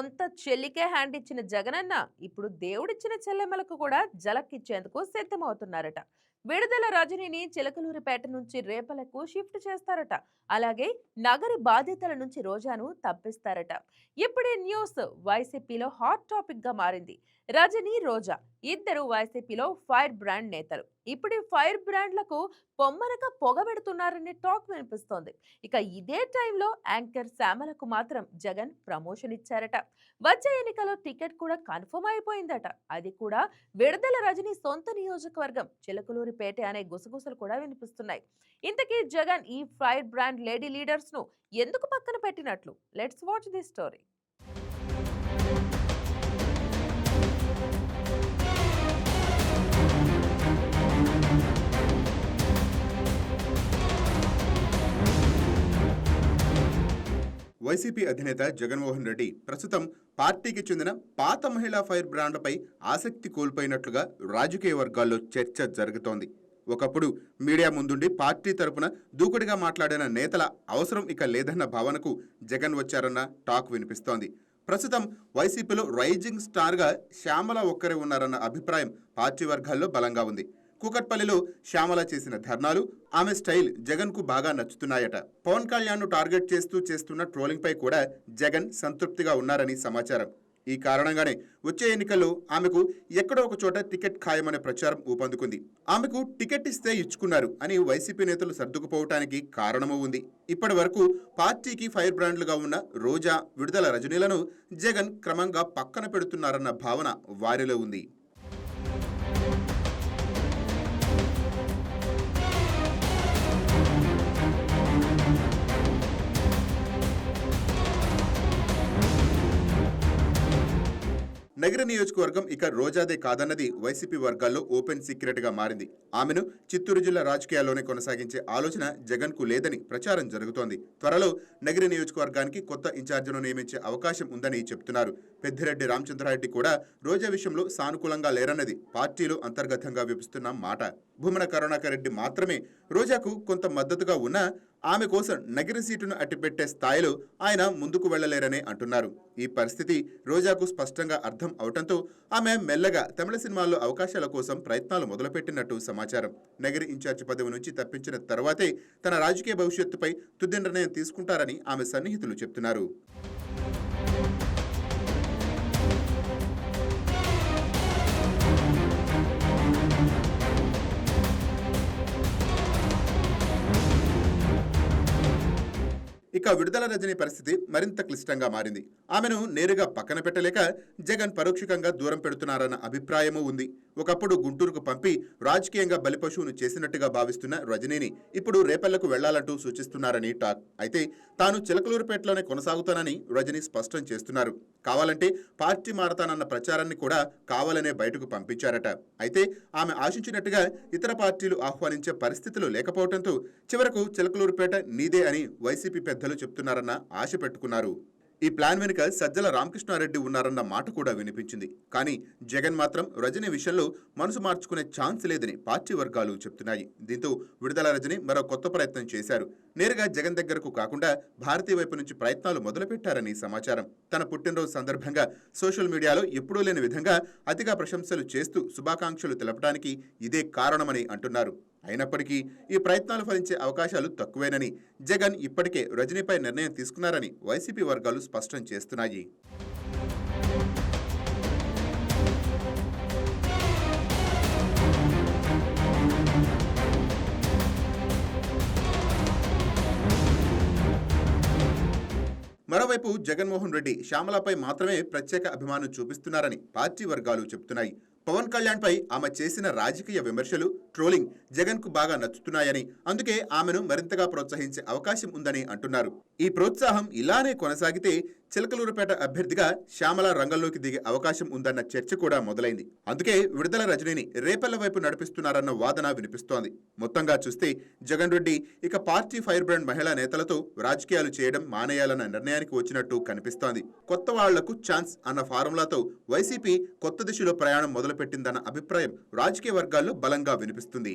సొంత చెల్లికే హ్యాండ్ ఇచ్చిన జగనన్న ఇప్పుడు దేవుడిచ్చిన చెల్లెమ్మలకు కూడా జలక్కిచ్చేందుకు సిద్ధమవుతున్నారట. విడుదల రజనీని చిలకలూరిపేట నుంచి రేపలకు షిఫ్ట్ చేస్తారట. అలాగే నగరి బాధ్యతల నుంచి రోజాను తప్పిస్తారట. ఇప్పుడే న్యూస్ వైసీపీలో హాట్ టాపిక్గా మారింది. రజనీ రోజా ఇద్దరు వైసీపీలో ఫైర్ బ్రాండ్ నేతలు. ఇప్పుడు ఫైర్ బ్రాండ్లకు పొమ్మరక పొగబెడుతున్నారనే టాక్ వినిపిస్తోంది. ఇక ఇదే టైంలో యాంకర్ శ్యామలకు మాత్రం జగన్ ప్రమోషన్ ఇచ్చారట. వచ్చే ఎన్నికలో టికెట్ కూడా కన్ఫర్మ్ అయిపోయిందట. అది కూడా విడుదల రజనీ సొంత నియోజకవర్గం చిలకలూరిపేట అనే గుసగుసలు కూడా వినిపిస్తున్నాయి. ఇంతకీ జగన్ ఈ ఫైర్ బ్రాండ్ లేడీ లీడర్స్ను ఎందుకు పక్కన పెట్టినట్లు? Let's watch the story. YCP అధినేత జగన్మోహన్ రెడ్డి ప్రస్తుతం పార్టీకి చెందిన పాత మహిళా ఫైర్ బ్రాండ్లపై ఆసక్తి కోల్పోయినట్లుగా రాజకీయ వర్గాల్లో చర్చ జరుగుతోంది. ఒకప్పుడు మీడియా ముందుండి పార్టీ తరపున దూకుడుగా మాట్లాడిన నేతల అవసరం ఇక లేదన్న భావనకు జగన్ వచ్చారన్న టాక్ వినిపిస్తోంది. ప్రస్తుతం వైసీపీలో రైజింగ్ స్టార్గా శ్యామల ఒక్కరే ఉన్నారన్న అభిప్రాయం పార్టీ వర్గాల్లో బలంగా ఉంది. కూకట్పల్లిలో శ్యామల చేసిన ధర్నాలు ఆమె స్టైల్ జగన్కు బాగా నచ్చుతున్నాయట. పవన్ కళ్యాణ్ను టార్గెట్ చేస్తూ చేస్తున్న ట్రోలింగ్ పై కూడా జగన్ సంతృప్తిగా ఉన్నారని సమాచారం. ఈ కారణంగానే వచ్చే ఎన్నికల్లో ఆమెకు ఎక్కడో ఒక చోట టికెట్ ఖాయమనే ప్రచారం ఊపందుకుంది. ఆమెకు టికెట్ ఇస్తే ఇచ్చుకున్నారు అని వైసీపీ నేతలు సర్దుకుపోవటానికి కారణమూ ఉంది. ఇప్పటి వరకు పార్టీకి ఫైర్ బ్రాండ్లుగా ఉన్న రోజా విడుదల రజనీలను జగన్ క్రమంగా పక్కన పెడుతున్నారన్న భావన వారిలో ఉంది. నగర నియోజకవర్గం ఇక రోజాదే కాదన్నది వైసీపీ వర్గాల్లో ఓపెన్ సీక్రెట్గా మారింది. ఆమెను చిత్తూరు జిల్లా రాజకీయాల్లోనే కొనసాగించే ఆలోచన జగన్కు లేదని ప్రచారం జరుగుతోంది. త్వరలో నగర నియోజకవర్గానికి కొత్త ఇన్ఛార్జిను నియమించే అవకాశం ఉందని చెప్తున్నారు. పెద్దిరెడ్డి రామచంద్రారెడ్డి కూడా రోజా విషయంలో సానుకూలంగా లేరన్నది పార్టీలో అంతర్గతంగా విపిస్తున్న మాట. భూమన కరుణాకర్ రెడ్డి మాత్రమే రోజాకు కొంత మద్దతుగా ఉన్నా ఆమె కోసం నగిరి సీటును అట్టిపెట్టే స్థాయిలో ఆయన ముందుకు వెళ్ళలేరని అంటున్నారు. ఈ పరిస్థితి రోజాకు స్పష్టంగా అర్థం అవటంతో ఆమె మెల్లగా తమిళ సినిమాల్లో అవకాశాల కోసం ప్రయత్నాలు మొదలుపెట్టినట్టు సమాచారం. నగరి ఇన్ఛార్జి పదవి నుంచి తప్పించిన తర్వాతే తన రాజకీయ భవిష్యత్తుపై తుది నిర్ణయం తీసుకుంటారని ఆమె సన్నిహితులు చెప్తున్నారు. ఇక విడుదల రజని పరిస్థితి మరింత క్లిష్టంగా మారింది. ఆమెను నేరుగా పక్కన పెట్టలేక జగన్ పరోక్షకంగా దూరం పెడుతున్నారన్న అభిప్రాయమూ ఉంది. ఒకప్పుడు గుంటూరుకు పంపి రాజకీయంగా బలిపశువును చేసినట్టుగా భావిస్తున్న రజనీని ఇప్పుడు రేపల్లకు వెళ్ళాలంటూ సూచిస్తున్నారని టాక్. అయితే తాను చిలకలూరుపేటలోనే కొనసాగుతానని రజనీ స్పష్టం చేస్తున్నారు. కావాలంటే పార్టీ మారతానన్న ప్రచారాన్ని కూడా కావాలనే బయటకు పంపించారట. అయితే ఆమె ఆశించినట్టుగా ఇతర పార్టీలు ఆహ్వానించే పరిస్థితులు లేకపోవడంతో చివరకు చిలకలూరుపేట నీదే అని వైసీపీ పెద్దలు చెప్తున్నారన్న ఆశ పెట్టుకున్నారు. ఈ ప్లాన్ వెనుక సజ్జల రామకృష్ణారెడ్డి ఉన్నారన్న మాట కూడా వినిపించింది. కానీ జగన్ మాత్రం రజనీ విషయంలో మనసు మార్చుకునే ఛాన్స్ లేదని పార్టీ వర్గాలు చెప్తున్నాయి. దీంతో విడుదల రజని మరో కొత్త ప్రయత్నం చేశారు. నేరుగా జగన్ దగ్గరకు కాకుండా భారతీయ వైపు నుంచి ప్రయత్నాలు మొదలుపెట్టారని సమాచారం. తన పుట్టినరోజు సందర్భంగా సోషల్ మీడియాలో ఎప్పుడూ లేని విధంగా అతిగా ప్రశంసలు చేస్తూ శుభాకాంక్షలు తెలపడానికి ఇదే కారణమని అంటున్నారు. అయినప్పటికీ ఈ ప్రయత్నాలు ఫలించే అవకాశాలు తక్కువేనని జగన్ ఇప్పటికే రజనీపై నిర్ణయం తీసుకున్నారని వైసీపీ వర్గాలు స్పష్టం చేస్తున్నాయి. మరోవైపు జగన్మోహన్ రెడ్డి శ్యామలపై మాత్రమే ప్రత్యేక అభిమానం చూపిస్తున్నారని పార్టీ వర్గాలు చెబుతున్నాయి. పవన్ కళ్యాణ్పై ఆమె చేసిన రాజకీయ విమర్శలు ట్రోలింగ్ జగన్కు బాగా నచ్చుతున్నాయని అందుకే ఆమెను మరింతగా ప్రోత్సహించే అవకాశం ఉందని అంటున్నారు. ఈ ప్రోత్సాహం ఇలానే కొనసాగితే చిలకలూరుపేట అభ్యర్థిగా శ్యామల రంగంలోకి దిగే అవకాశం ఉందన్న చర్చ కూడా మొదలైంది. అందుకే విడుదల రజనీని రేపల్ల వైపు నడిపిస్తున్నారన్న వాదన వినిపిస్తోంది. మొత్తంగా చూస్తే జగన్ రెడ్డి ఇక పార్టీ ఫైర్ బ్రాండ్ మహిళా నేతలతో రాజకీయాలు చేయడం మానేయాలన్న నిర్ణయానికి వచ్చినట్టు కనిపిస్తోంది. కొత్త వాళ్ళకు ఛాన్స్ అన్న ఫార్ములాతో వైసీపీ కొత్త దిశలో ప్రయాణం మొదలుపెట్టిందన్న అభిప్రాయం రాజకీయ వర్గాల్లో బలంగా వినిపిస్తుంది.